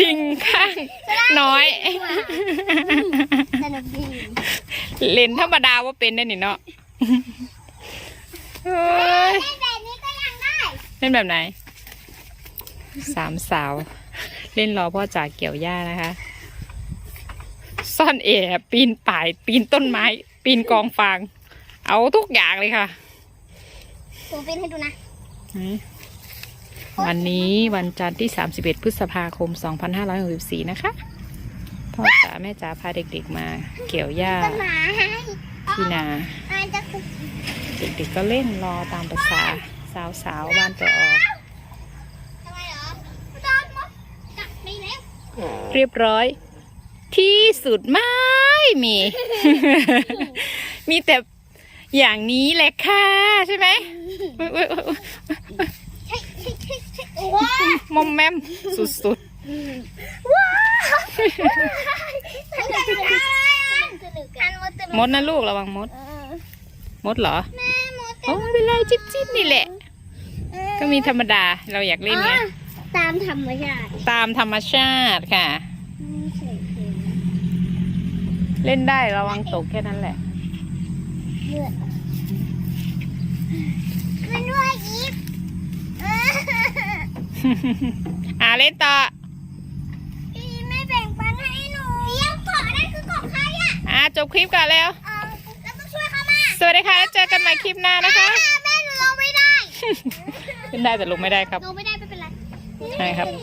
ลิงข้างน้อย สนุกดีเล่นธรรมดาว่าเป็นได้นี่เนาะเฮ้ยเล่นแบบนี้ก็ยังได้เล่นแบบไหน สามสาว เล่นรอพ่อจ๋าเกี่ยวหญ้านะคะ ซ่อนแอบปีนป่าย ปีนต้นไม้ ปีนกองฟาง เอาทุกอย่างเลยค่ะ ผมเป็นให้ดูนะ วันนี้วันจันทร์ที่ 31 พฤษภาคม 2564 นะคะ พ่อจ๋าแม่จ๋าพาเด็กๆมาเกี่ยวหญ้าที่นามันจะคุกเด็กๆก็เล่นรอตามภาษาสาวๆบ้านตัวออกทำไมเหรอเรียบร้อย ที่สุดไม่มี มีแต่อย่างนี้แหละค่ะ ใช่ไหมอุ๊ยอุ๊ยอุ๊ยอุ๊ย ใช่ใช่ใช่ใช่ว้า มอมแมมสุดว้าวมันจะเป็นอะไรอะอันมดจะๆมดนะลูกระวังมดเออมดเหรอแม่มดโอ้ไม่เป็นไรจิ๊บจิ๊บนี่แหละ ก็มีธรรมดาเราอยากเล่นไงอ๋อตามธรรมชาติ ตามธรรมชาติค่ะไม่ใช่เพลงเล่นได้ระวังตกแค่นั้นแหละเลือดมันด้วยอีฟเออ อ่าเล่นต่อพี่ไม่แบ่งปันให้หนูเลี้ยงเกาะนั่นคือเกาะใครอะอ่าจบคลิปก่อนแล้วเออแล้วต้องช่วยเขามาสวัสดีค่ะแล้วเจอกันใหม่คลิปหน้านะคะแม่หนูลงไม่ได้ ขึ้นได้แต่ลงไม่ได้ครับ ลงไม่ได้ไม่เป็นไร ใช่ครับหนู